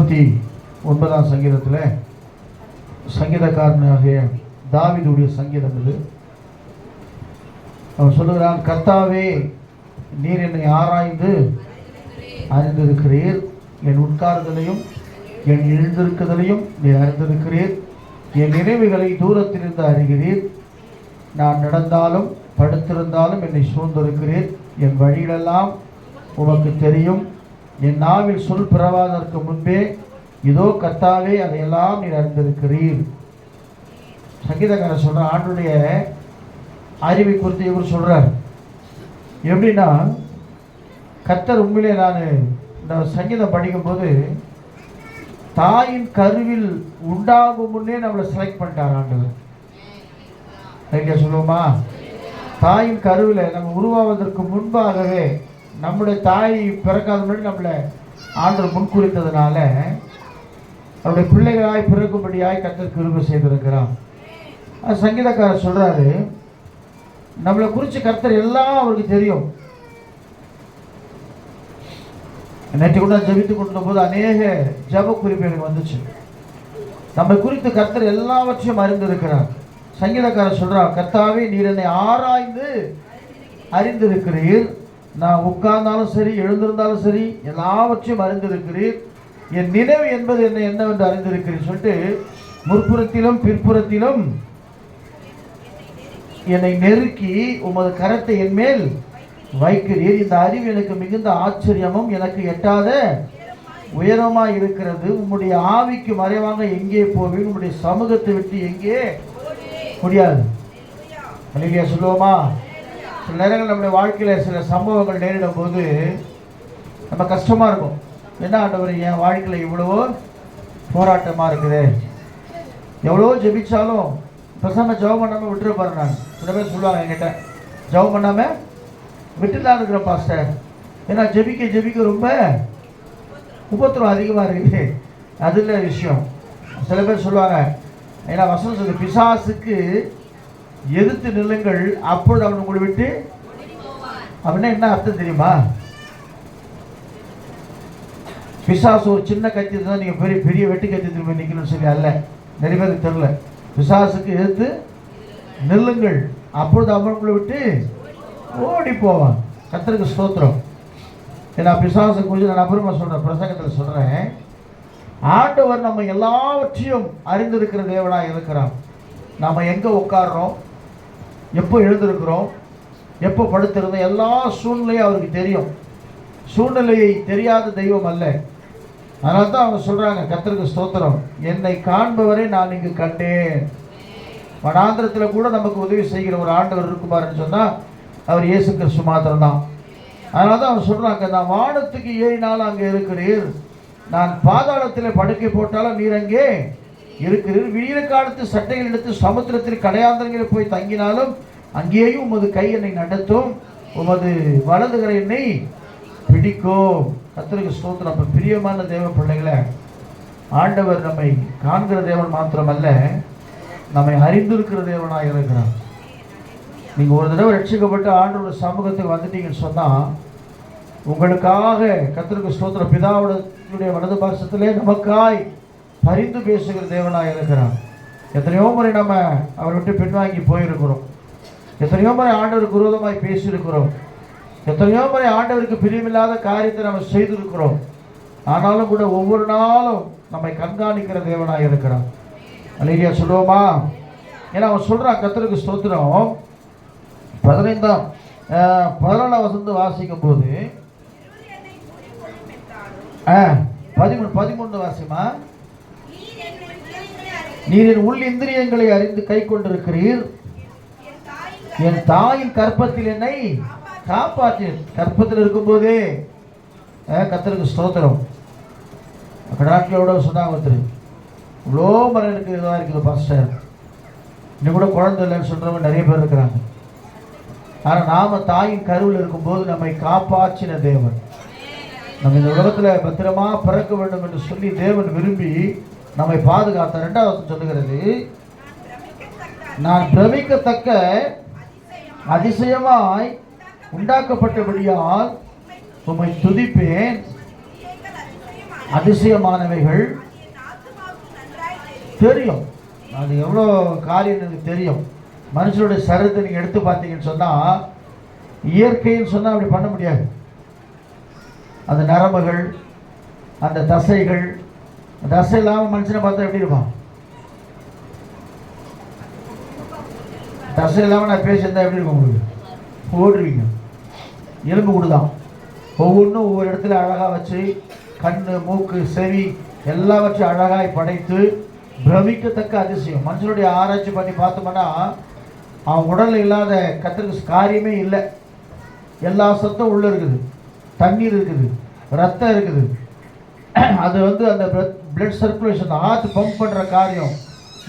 முப்பத்தி ஒன்பதாம் சங்கீதத்தில் சங்கீதக்காரனாகிய தாவிதுடைய சங்கீதம் இது. அவன் சொல்லுகிறான் கர்த்தாவே நீர் என்னை ஆராய்ந்து அறிந்திருக்கிறீர். என் உட்கார்தலையும் என் எழுந்திருக்குதலையும் நீர் அறிந்திருக்கிறீர். என் நினைவுகளை தூரத்திலிருந்து அறிகிறீர். நான் நடந்தாலும் படுத்திருந்தாலும் என்னை சூழ்ந்திருக்கிறீர். என் வழிகளெல்லாம் உமக்கு தெரியும். என் நாவில் சொல் பிறவாதற்கு முன்பே இதோ கத்தாவே அதையெல்லாம் நீர் அறிந்திருக்கிறீர். சங்கீதக்காரர் சொல்கிற ஆண்டுடைய அறிவை குறித்து இவர் சொல்கிறார் எப்படின்னா கத்தர் உண்மையிலே நான் இந்த சங்கீதம் படிக்கும்போது தாயின் கருவில் உண்டாகும் முன்னே நம்மளை செலக்ட் பண்ணிட்டார் ஆண்டவர். ஐயா சொல்லுவோமா? தாயின் கருவில் நம்ம உருவாவதற்கு முன்பாகவே நம்முடைய தாய் பிறக்காத முன்னாடி நம்மளை ஆண்டர் முன்குறித்ததுனால அவருடைய பிள்ளைகளாய் பிறக்கும்படியாய் கத்தர் கிருபை செய்திருக்கிறான் அது சங்கீதக்காரர் சொல்றாரு நம்மளை குறித்து கர்த்தர் எல்லாம் அவருக்கு தெரியும். நேற்று கூட ஜபித்து கொண்ட போது அநேக ஜப குறிப்பு எனக்கு வந்துச்சு. நம்மை குறித்து கர்த்தர் எல்லாவற்றையும் அறிந்திருக்கிறார். சங்கீதக்காரர் சொல்கிறார் கர்த்தாவே நீர் என்னை ஆராய்ந்து அறிந்திருக்கிறீர். நான் உட்கார்ந்தாலும் சரி எழுந்திருந்தாலும் சரி எல்லாவற்றையும் அறிந்திருக்கிறீர். என் நினைவு என்பது என்ன என்னவென்று அறிந்திருக்கிறீர் சொல்லிட்டு முற்புறத்திலும் பிற்புறத்திலும் என்னை நெருக்கி உமது கரத்தை என் மேல் வைக்கிறீர். இந்த அறிவு எனக்கு மிகுந்த ஆச்சரியமும் எனக்கு எட்டாத உயரமா இருக்கிறது. உம்முடைய ஆவிக்கு மறைவாக எங்கே போவேன் உம்முடைய சமூகத்தை விட்டு எங்கே முடியாது? அல்லையா சொல்லுவோமா? சில நேரங்கள் நம்முடைய வாழ்க்கையில் சில சம்பவங்கள் நேரிடும் போது நம்ம கஷ்டமாக இருக்கும். என்ன ஆண்டவர் என் வாழ்க்கையில் இவ்வளவோ போராட்டமாக இருக்குது. எவ்வளோ ஜெபிச்சாலும் பேசாம ஜெபம் பண்ணாமல் விட்டுருப்பாரு நான். சில பேர் சொல்லுவாங்க என்கிட்ட ஜெபம் பண்ணாமல் விட்டுலாம் இருக்கிறேன் பாஸ்டர். ஏன்னா ஜெபிக்க ஜெபிக்க ரொம்ப உபத்திரம் அதிகமாக இருக்குது. அது விஷயம். சில பேர் சொல்லுவாங்க ஏன்னா வசனம் சொல்லு பிசாசுக்கு எதிர்த்து நில்லுங்கள் அப்பொழுது அவன் உங்களை விட்டு அப்படின்னா என்ன அர்த்தம் தெரியுமா? பிசாசு ஒரு சின்ன கத்தி தான் நீங்கள் பெரிய பெரிய வெட்டு கத்தி திரும்ப நிற்கணும்னு சொல்லி அல்ல. நிறைய பேருக்கு தெரில பிசாசுக்கு எதிர்த்து நில்லுங்கள். அப்பொழுது அவன் விட்டு ஓடி போவான். கத்தருக்கு ஸ்தோத்திரம். ஏன்னா பிசாசு குறித்து நான் அப்புறமா சொல்கிறேன் பிரசங்கத்தில் சொல்கிறேன் ஆண்டவர் நம்ம எல்லாவற்றையும் அறிந்திருக்கிற தேவனாக இருக்கிறான் நாம் எங்கே உட்கார்றோம்? எப்போ எழுந்திருக்கிறோம் எப்போ படுத்திருந்தோம் எல்லா சூழ்நிலையும் அவருக்கு தெரியும். சூழ்நிலையை தெரியாத தெய்வம் அல்ல. அதனால தான் அவங்க சொல்கிறாங்க கத்திரக்கு ஸ்தோத்திரம். என்னை காண்பவரை நான் இங்கு கண்டேன். வனாந்திரத்தில் கூட நமக்கு உதவி செய்கிற ஒரு ஆண்டவர் இருக்குமாருன்னு சொன்னால் அவர் இயேசு கிறிஸ்து மாத்திரம் தான் அதனால தான் அவர் சொல்கிறாங்க நான் வானத்துக்கு ஏறினாலும் அங்கே இருக்கிறீர். நான் பாதாளத்தில் படுக்கை போட்டாலும் நீர் அங்கே இருக்கிறீர் வீர காலத்து சட்டைகள் எடுத்து சமுத்திரத்தில் கடையாந்தரங்களில் போய் தங்கினாலும் அங்கேயும் உமது கை என்னை நடத்தும். உமது வலதுகரை என்னை பிடிக்கும். கத்திரிக்கு ஸ்தோத்திரம். அப்போ பிரியமான தேவ பிள்ளைகளை ஆண்டவர் நம்மை காண்கிற தேவன் மாத்திரமல்ல நம்மை அறிந்திருக்கிற தேவனாக இருக்கிறார். நீங்கள் ஒரு தடவை ரட்சிக்கப்பட்டு ஆண்டோட சமூகத்துக்கு வந்துட்டீங்கன்னு சொன்னால் உங்களுக்காக கத்திரிக்கு ஸ்தோத்திர பிதாவுடைய வலது பாசத்திலே நமக்காய் பரிந்து பேசுகிற தேவனாக இருக்கிறார். எத்தனையோ முறை நம்ம அவரை விட்டு பின்வாங்கி போயிருக்கிறோம். எத்தனையோ முறை ஆண்டவருக்கு விரோதமாய் பேசியிருக்கிறோம். எத்தனையோ முறை ஆண்டவருக்கு பிரியமில்லாத காரியத்தை நம்ம செய்திருக்கிறோம். ஆனாலும் கூட ஒவ்வொரு நாளும் நம்மை கண்காணிக்கிற தேவனாக இருக்கிறான் அல்லையா சொல்லுவோமா? ஏன்னா அவன் சொல்கிறான் கத்தருக்கு ஸ்தோத்திரம். பதினைந்தாம் பதினொன்றாம் வசந்து வாசிக்கும் போது பதிமூணு பதிமூணு வாசிமா நீரின் என் உள் இந்திரியங்களை அறிந்து கை கொண்டிருக்கிறீர். என் தாயின் கற்பத்தில் என்னை காப்பாற்றி கற்பத்தில் இருக்கும்போதே கத்தருக்கு ஸ்தோத்திரம். கடாட்களோட சொன்னாங்க ஒருத்தர் இவ்வளோ மரம் இருக்குது இதாக இருக்குது பாஸ்டர். இன்னும் கூட குழந்தை இல்லைன்னு சொல்கிறவங்க நிறைய பேர் இருக்கிறாங்க. ஆனால் நாம் தாயின் கருவில் இருக்கும்போது நம்மை காப்பாற்றின தேவன். நம்ம இந்த உலகத்தில் பத்திரமா பிறக்க வேண்டும் என்று சொல்லி தேவன் விரும்பி நம்மை பாதுகாத்த ரெண்டாவது சொல்லுகிறது நான் பிரமிக்கத்தக்க அதிசயமாய் உண்டாக்கப்பட்டபடியால் உம்மை துதிப்பேன். அதிசயமானவைகள் தெரியும். அது எவ்வளோ காரியம் எனக்கு தெரியும். மனுஷனுடைய சரத்தை நீங்கள் எடுத்து பார்த்தீங்கன்னு சொன்னால் இயற்கைன்னு சொன்னால் அப்படி பண்ண முடியாது. அந்த நரம்புகள் அந்த தசைகள் தசை இல்லாமல் மனுஷனை பார்த்தா எப்படி இருப்பான்? தசை இல்லாமல் நான் பேசியிருந்தா எப்படி இருக்கும் உங்களுக்கு? ஓடுவீங்க எலும்பு கூடுதான். ஒவ்வொன்றும் ஒவ்வொரு இடத்துல அழகாக வச்சு கண் மூக்கு செவி எல்லாவற்றையும் அழகாய் படைத்து பிரமிக்கத்தக்க அதிசயம். மனுஷனுடைய ஆராய்ச்சி பண்ணி பார்த்தோம்னா அவன் உடலில் இல்லாத கத்திரிக்கு காரியமே இல்லை. எல்லா சத்தும் உள்ளே இருக்குது. தண்ணீர் இருக்குது. ரத்தம் இருக்குது. அது வந்து அந்த பிளட் சர்க்குலேஷன் ஹார்ட் பம்ப் பண்ணுற காரியம்.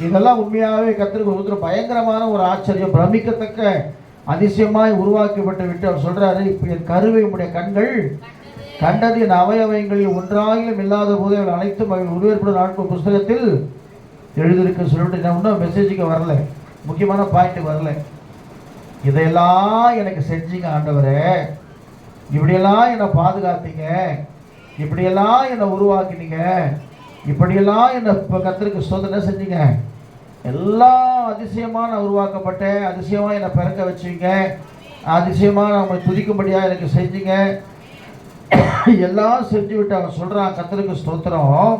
இதெல்லாம் உண்மையாகவே கத்திரிக்கு கொடுக்குற பயங்கரமான ஒரு ஆச்சரியம். பிரமிக்கத்தக்க அதிசயமாய் உருவாக்கப்பட்டு விட்டு அவர் சொல்கிறாரு இப்போ என் கருவை உடைய கண்கள் கண்டது என் அவயவயங்களில் ஒன்றாகிலும் இல்லாத போது அவள் அனைத்தும் அவள் உருவேற்படும் நாட்கள் புஸ்தகத்தில் எழுதியிருக்க சொல்லிட்டு நான் இன்னும் மெசேஜுக்கு வரல. முக்கியமான பாயிண்ட் வரல. இதையெல்லாம் எனக்கு செஞ்சீங்க ஆண்டவரே. இப்படியெல்லாம் என்னை பாதுகாத்தீங்க. இப்படியெல்லாம் என்னை உருவாக்கினீங்க. இப்படியெல்லாம் என்னை இப்போ கத்திரிக்கு சோதனை செஞ்சீங்க? எல்லாம் அதிசயமாக நான் உருவாக்கப்பட்டேன் அதிசயமாக என்னை பிறக்க வச்சுங்க. அதிசயமாக நான் உங்களை துதிக்கும்படியாக எனக்கு செஞ்சீங்க. எல்லாம் செஞ்சு விட்டு அவன் சொல்கிறான் கத்திரிக்கு ஸ்தோத்திரம்.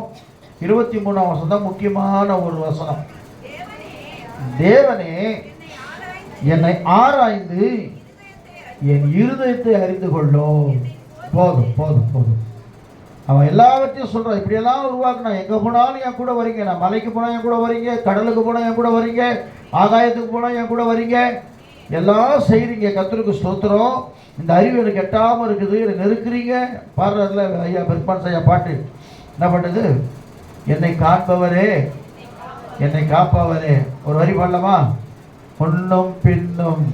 இருபத்தி மூணாம் வசனம் தான் முக்கியமான ஒரு வசனம். தேவனே என்னை ஆராய்ந்து என் இருதயத்தை அறிந்து கொள்ளும். போதும் போதும் போதும். அவன் எல்லாவற்றையும் சொல்கிறான் இப்படியெல்லாம் உருவாக்கினா எங்கே போனாலும் என் கூட வரீங்க. நான் மலைக்கு போனால் என் கூட வரீங்க கடலுக்கு போனால் என் கூட வரீங்க ஆகாயத்துக்கு போனால் என் கூட வரீங்க. எல்லாம் செய்கிறீங்க கத்தருக்கு ஸ்தோத்திரம். இந்த அறிவு எனக்கு எட்டாமல் இருக்குது. எனக்கு நெருக்குறீங்க. பாடுறதுல ஐயா பெருமான் ஐயா பாட்டு. என்ன பண்ணுது என்னை காண்பவரே என்னை காப்பவரே. ஒரு வரி பாடலாமா? முன்னும் பின்னும்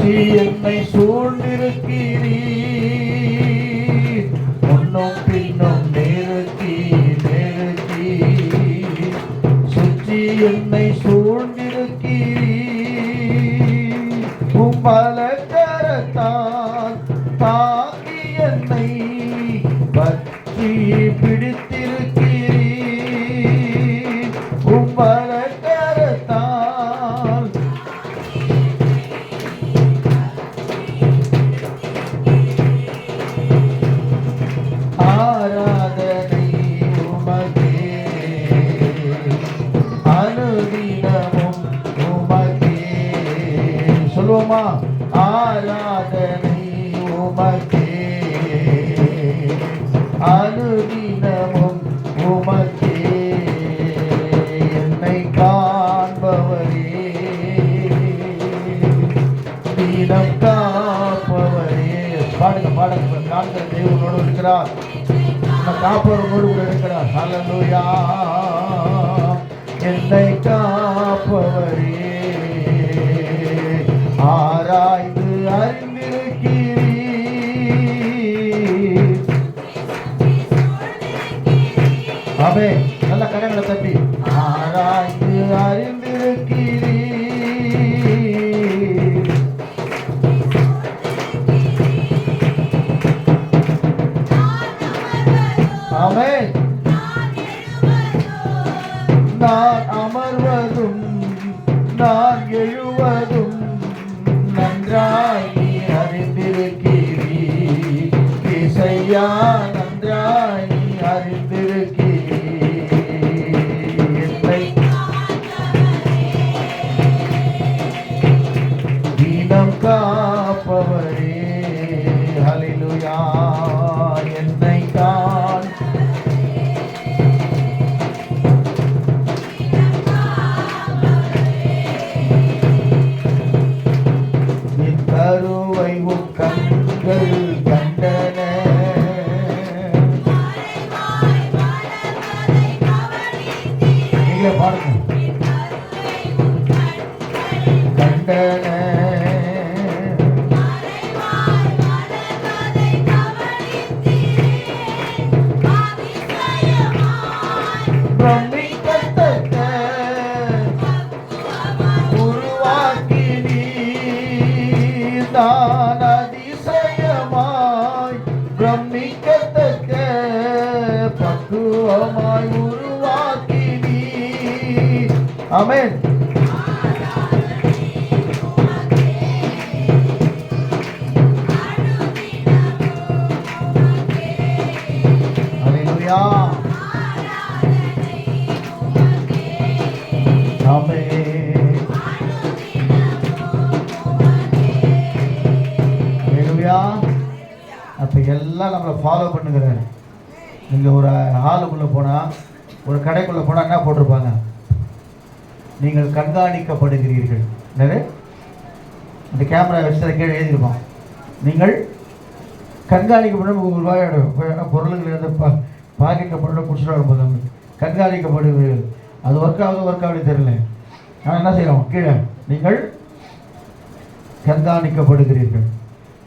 சுற்றி என்னை சூழ்ந்திருக்கிறீ முன்னும் பின்னும் நெருக்கி நெருக்கி. சுற்றி என்னை சூழ்ந்திருக்கிறீ உம்பல கரத்தால் தாங்கி என்னை பற்றி பிடி பாடுங்க காண்கிற தேவனோடு இருக்கிறார். நம்ம காப்பவர்களோடு கூட இருக்கிறார். ஹலலுயா என்னை காப்பவரே. ஆராய்ந்து அறிந்திருக்கிறீர். அவே நல்ல கரங்களை தட்டி. ஆராய்ந்து அறிந்திருக்கிறீர். நான் அமர்வதும் நான் எழுவதும் நம்பிக்கத்தக்க பக்குவமாய் உருவாக்கி நீ ஆமென். ஹalleluya. எல்லாம் நம்மளை ஃபாலோ பண்ணுகிறாரு நீங்க ஒரு ஹாலுக்குள்ள போனால் ஒரு கடைக்குள்ளே போனால் என்ன போட்டிருப்பாங்க? நீங்கள் கண்காணிக்கப்படுகிறீர்கள். என்னது? இந்த கேமரா வச்சு கீழே எழுதியிருப்போம். நீங்கள் கண்காணிக்கப்படும் ஒரு ரூபாயோட பொருளுங்களை இருந்து பா பாக்கெட்டில் போட்டு குடிச்சிட்டு வரும்போது வந்து கண்காணிக்கப்படுவீர்கள். அது ஒர்க் ஆகுது ஒர்க் ஆகுது தெரியல. ஆனால் என்ன செய்யலாம் கீழே நீங்கள் கண்காணிக்கப்படுகிறீர்கள்.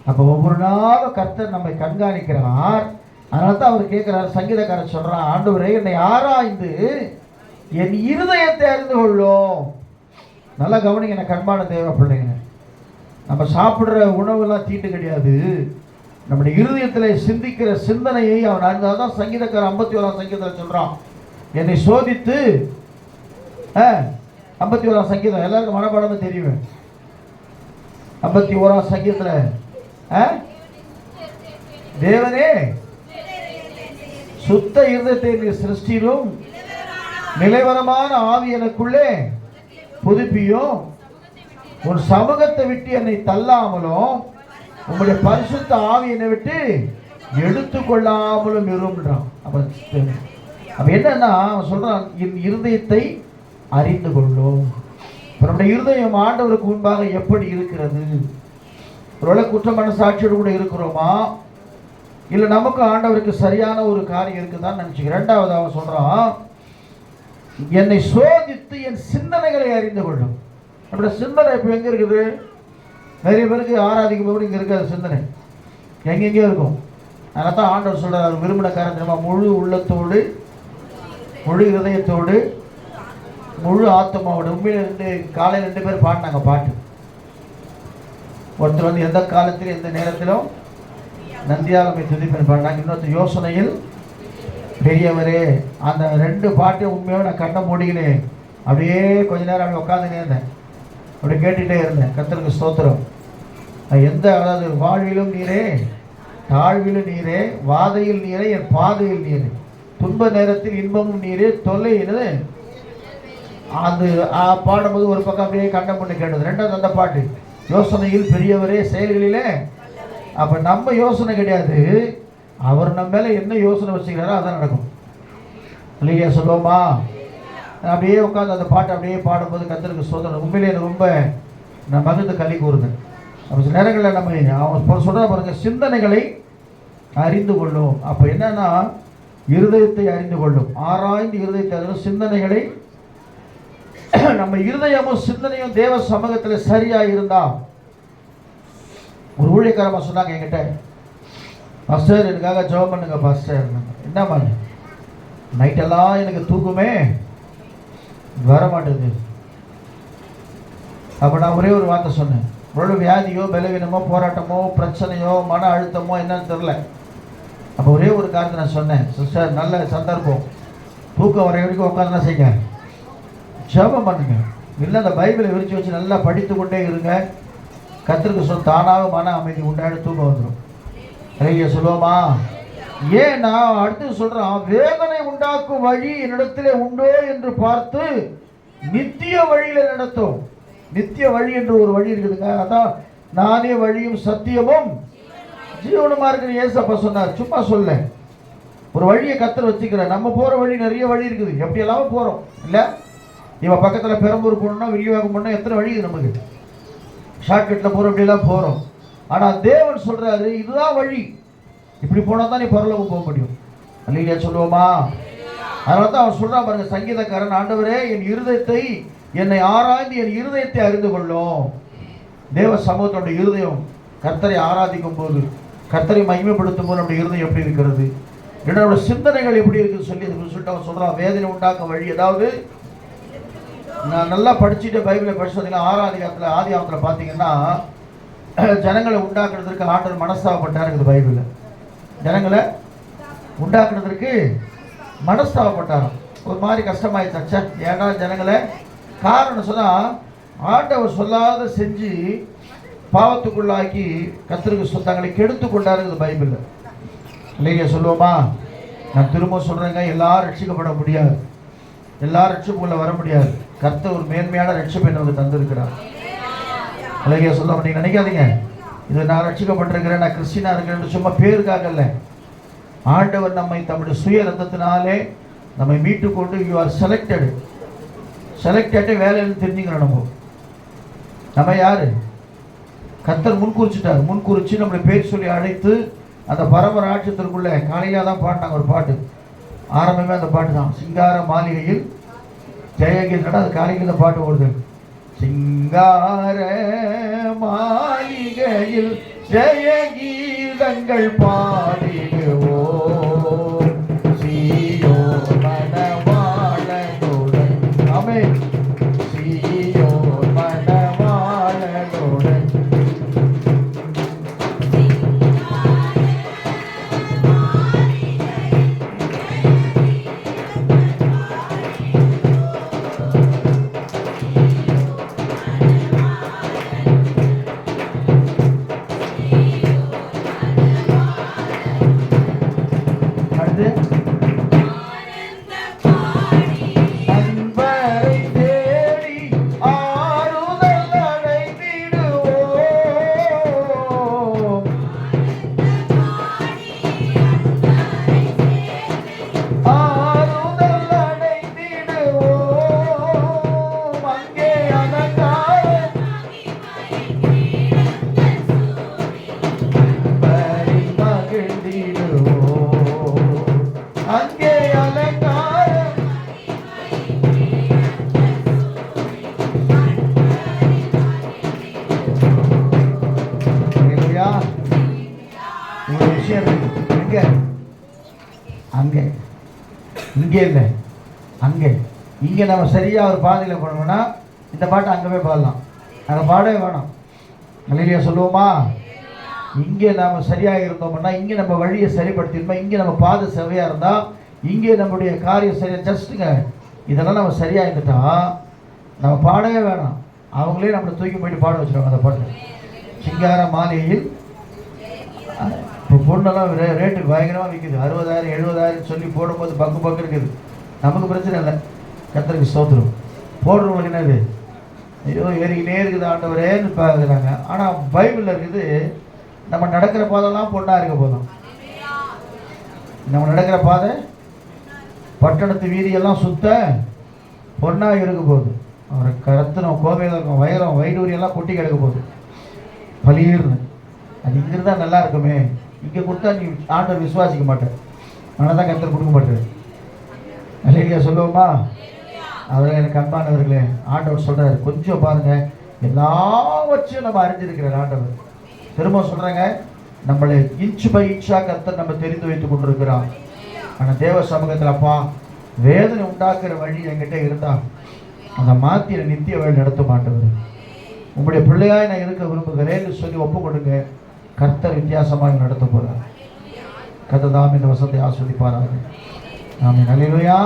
அப்போ ஒவ்வொரு நாளும் கர்த்தர் நம்மை கண்காணிக்கிறார். அதனால தான் அவர் கேட்குறாரு சங்கீதக்காரர் சொல்கிறான் ஆண்டவரே என்னை ஆராய்ந்து என் இருதயத்தை அறிந்து கொள்ளும். நல்லா கவனிங்க எனக்கு கண்பான தேவை பிள்ளைங்க நம்ம சாப்பிட்ற உணவுலாம் தீட்டு கிடையாது. நம்முடைய இருதயத்தில் சிந்திக்கிற சிந்தனையை அவன் அறிந்தால் தான் சங்கீதக்காரர் ஐம்பத்தி ஓராம் சங்கீதத்தில் சொல்கிறான் என்னை சோதித்து ஐம்பத்தி ஓராம் சங்கீதம் எல்லாருக்கும் மனப்பாடமும் தெரியும். ஐம்பத்தி ஓராம் சங்கீதத்தில் ஆ? தேவனே சுத்த இருதயத்தை நீர் சிருஷ்டிலும் நிலைவரமான ஆவி எனக்குள்ளே புதுப்பியும் உன் சமூகத்தை விட்டு என்னை தள்ளாமலும் உங்களுடைய பரிசுத்த ஆவி என்னை விட்டு எடுத்துக்கொள்ளாமலும் இரும்ன்றான். அப்ப அப்ப என்னன்னா அவன் சொல்றான் என் இருதயத்தை அறிந்து கொள்ளும். இப்ப நம்முடைய இருதயம் ஆண்டவருக்கு முன்பாக எப்படி இருக்கிறது? ஒருவேளை குற்ற மனசாட்சியோடு கூட இருக்கிறோமா? இல்லை நமக்கு ஆண்டவருக்கு சரியான ஒரு காரியம் இருக்குதான்னு நினச்சிக்கிறேன் ரெண்டாவது அவன் சொல்கிறான் என்னை சோதித்து என் சிந்தனைகளை அறிந்து கொள்ளும். நம்மளோட சிந்தனை இப்போ எங்கே இருக்குது? நிறைய பேருக்கு ஆராதிக்கும் போது இங்கே இருக்காது சிந்தனை. எங்கெங்கேயோ இருக்கும். அதனால் தான் ஆண்டவர் சொல்கிறார் விரும்பின காரணம் முழு உள்ளத்தோடு முழு இதயத்தோடு முழு ஆத்மாவோட உண்மையில் ரெண்டு காலையில் ரெண்டு பேர் பாடினாங்க பாட்டு. ஒருத்தர் வந்து எந்த காலத்திலும் எந்த நேரத்திலும் நந்தியாலமை துதிப்பன் பாடினாங்க இன்னொருத்தர் யோசனையில் பெரியவரே அந்த ரெண்டு பாட்டையும் உண்மையாக நான் கண்ணை மூடிக்கினேன் அப்படியே கொஞ்ச நேரம் அப்படி உட்காந்துனே இருந்தேன். அப்படி கேட்டுகிட்டே இருந்தேன். கத்தருக்கு ஸ்தோத்திரம். எந்த அதாவது வாழ்விலும் நீரே தாழ்விலும் நீரே வாதையில் நீரே என் பாதையில் நீரே துன்ப நேரத்தில் இன்பமும் நீரே தொல்லை என்னது அது பாடும்போது ஒரு பக்கம் அப்படியே கண்டம் பண்ணி கேட்டது. ரெண்டாவது அந்த பாட்டு யோசனையில் பெரியவரே செயல்களிலே அப்போ நம்ம யோசனை கிடையாது. அவர் நம்ம மேலே என்ன யோசனை வச்சுக்கிறாரோ அதான் நடக்கும். இல்லையா சொல்லுவோமா? அப்படியே உட்காந்து அந்த பாட்டை அப்படியே பாடும்போது கத்தருக்கு சோதனை. உண்மையிலே ரொம்ப நான் மகிழ்ந்து களி கூறுது. அப்போ சில நேரங்களில் நம்ம அவன் சொல்கிற பாருங்க. சிந்தனைகளை அறிந்து கொள்ளும். அப்போ என்னன்னா இருதயத்தை அறிந்து கொள்ளும். ஆராய்ந்து இருதயத்தை அறிந்து சிந்தனைகளை நம்ம இருதயமும் சிந்தனையும் தேவ சமூகத்தில் சரியாக இருந்தால் ஒரு ஊழியக்காரமா சொன்னாங்க என்கிட்ட பாஸ்டர் எனக்காக ஜெபம் பண்ணுங்க பாஸ்டர் என்னம்மா நைட்டெல்லாம் எனக்கு தூக்கமே வர மாட்டேங்குது அப்போ நான் ஒரே ஒரு வார்த்தை சொன்னேன். ஒரு வியாதியோ பலவீனமோ போராட்டமோ பிரச்சனையோ மன அழுத்தமோ என்னன்னு தெரில அப்போ ஒரே ஒரு காரணத்தை நான் சொன்னேன். சிஸ்டர் நல்ல சந்தர்ப்பம். தூக்கம் வர வரைக்கும் உட்காந்து என்ன செய்யுங்க? ஜெபம் பண்ணுங்க. இல்லை அந்த பைபிளை விரிச்சு வச்சு நல்லா படித்து கொண்டே இருங்க. கத்திற்கு சொல் தானாக மன அமைதி உண்டாடு தூக்கம் வந்துடும் ஐயா சொல்லுவோமா? ஏன் நான் அடுத்து சொல்றான் வேதனை உண்டாக்கும் வழி என்னிடத்திலே உண்டோ என்று பார்த்து நித்திய வழியில் நடத்தும். நித்திய வழி என்று ஒரு வழி இருக்குதுங்க. அதான் நானே வழியும் சத்தியமும் ஜீவனமாக இருக்கிற ஏசப்பா சொன்னார். சும்மா சொல்ல ஒரு வழியை கத்தர் வச்சுக்கிறேன் நம்ம போகிற வழி நிறைய வழி இருக்குது. எப்படி எல்லாம் போகிறோம் இல்லை? இவன் பக்கத்தில் பெரம்பூர் போகணுன்னா விரிவாக்கம் பண்ணால் எத்தனை வழி இருக்குது நமக்கு? ஷார்ட்கட்டில் போகிறோம் இப்படிலாம் போகிறோம் ஆனால் தேவன் சொல்கிறாரு இதுதான் வழி. இப்படி போனால் தான் நீ பரலோகம் போக முடியும். அல்லையா சொல்லுவோமா? அதனால தான் அவன் சொல்கிறான் பாருங்க சங்கீதக்காரன் ஆண்டவரே என் இருதயத்தை என்னை ஆராய்ந்து என் இருதயத்தை அறிந்து கொள்ளும். தேவ சமூகத்தோட இருதயம் கர்த்தரை ஆராதிக்கும் போது கர்த்தரை மகிமைப்படுத்தும் போது நம்முடைய இருதயம் எப்படி இருக்கிறது? என்னோட சிந்தனைகள் எப்படி இருக்குன்னு சொல்லி சொல்லிட்டு அவன் சொல்கிறான் வேதனை உண்டாக்க வழி அதாவது நான் நல்லா படிச்சுட்டு பைபிளை படிச்சு பார்த்தீங்கன்னா ஆறாம் அதிகாரத்தில் ஆதி ஆகத்தில் பார்த்தீங்கன்னா ஜனங்களை உண்டாக்குறதுக்கு ஆண்டவர் மனஸ்தாபப்பட்டார் இருக்குது பைபிளில் ஜனங்களை உண்டாக்குனதற்கு மனஸ்தாபப்பட்டாராம். ஒரு மாதிரி கஷ்டமாயிடுச்சு அச்சா. ஏடா ஜனங்களை? காரணம் சொன்னால் ஆண்டவர் சொல்லாத செஞ்சு பாவத்துக்குள்ளாக்கி கத்தருக்கு சொந்தங்களை கெடுத்து கொண்டாருங்குது பைபிளில் இல்லைங்க சொல்லுவோமா? நான் திரும்ப சொல்கிறேங்க எல்லாரும் ரட்சிக்கப்பட முடியாது. எல்லாரும் ரட்சிப்புக்குள்ளே வர முடியாது. கர்த்தர் ஒரு மேன்மையான ரட்சிப்பை நமக்கு தந்திருக்கிறார். அழகிய சொல்ல நீங்க நினைக்காதீங்க. இது நான் ரட்சிக்கப்பட்டிருக்கிறேன் நான் கிறிஸ்டினா இருக்கிறேன் சும்மா பேருக்காக இல்லை. ஆண்டவர் நம்மை தம்முடைய சுய ரத்தத்தினாலே நம்மை மீட்டு கொண்டு யூ ஆர் செலக்டடு செலக்டடு வேலையில் தெரிஞ்சுக்கிறோம் நம்ம. நம்ம யார்? கத்தர் முன்குறிச்சிட்டார். முன்குறிச்சு நம்மளை பேர் சொல்லி அழைத்து அந்த பரம ஆட்சியத்திற்குள்ளே காலையில் தான் பாடினாங்க ஒரு பாட்டு. ஆரம்பமே அந்த பாட்டு தான் சிங்கார மாளிகையில் ஜெயகீதம் அது காலையில் பாட்டு ஓடுது சிங்கார மாளிகையில் ஜெயகீதங்கள் பாடிடுவோம். அடுத்து இங்கே இல்லை. அங்கே. இங்கே நம்ம சரியாக ஒரு பாதையில் போனோம்னா இந்த பாட்டை அங்கே போய் பாடலாம். அதை பாடவே வேணாம். இல்லையா சொல்லுவோமா? இங்கே நாம் சரியாக இருந்தோம்னா இங்கே நம்ம வழியை சரிப்படுத்திருந்தோம் இங்கே நம்ம பாதை சரியாக இருந்தால் இங்கே நம்முடைய காரியம் சரியாக ஜஸ்ட்டுங்க இதெல்லாம் நம்ம சரியாக இருந்துட்டா நம்ம பாடவே வேணாம். அவங்களே நம்மளை தூக்கி போயிட்டு பாட வச்சுருவாங்க அந்த பாட்டு சிங்கார மாலையில் பொண்ணெல்லாம் ரே ரேட்டு பயங்கரமாக விற்குது அறுபதாயிரம் எழுபதாயிரம் சொல்லி போடும்போது பக்கு பக்கு இருக்குது. நமக்கு பிரச்சனை இல்லை. கத்தருக்கு ஸ்தோத்திரம். போடுறவங்களுக்கு என்னது? ஐயோ ஏறிக்கிட்டே இருக்குது ஆண்டவரேன்னு பார்க்குறாங்க ஆனால் பைபிளில் இருக்குது நம்ம நடக்கிற பாதெல்லாம் பொண்ணாக இருக்க போதும். நம்ம நடக்கிற பாதை பட்டணத்து வீதியெல்லாம் சுத்த பொண்ணாக இருக்க போகுது. அவரை கரத்தனம் கோவையில் இருக்கும் வைரம் வைடூரியெல்லாம் கொட்டி கிடக்க போகுது. பலீர்னு அது இங்கிருந்தால் நல்லா இருக்குமே. இங்கே கொடுத்தா நீ ஆண்டை விசுவாசிக்க மாட்டேன் ஆனால் தான் கத்தர் கொடுக்க மாட்டேன் இல்லையா சொல்லுவோமா? அதில் எனக்கு அன்பானவர்களே ஆண்டவர் சொல்கிறாரு கொஞ்சம் பாருங்கள் எல்லாவற்றையும் நம்ம அறிஞ்சிருக்கிறார் ஆண்டவர். திரும்ப சொல்கிறேங்க நம்மளை இன்ச்சு பை இன்ச்சா கத்தர் நம்ம தெரிந்து வைத்து கொண்டிருக்கிறோம் ஆனால் தேவ சமூகத்தில் அப்பா வேதனை உண்டாக்குற வழி என்கிட்ட இருந்தா அதை மாற்றி நித்திய வழி நடத்த மாட்டவர் உங்களுடைய பிள்ளையாய் நான் இருக்க விரும்புகிறேன்னு சொல்லி ஒப்பு கொடுங்க. கர்த்தர் வித்தியாசமாக நடத்த போகிறார் கதை தாம் இந்த வசத்தை ஆஸ்வதிப்பாராங்க ஆமென். அலையிலையா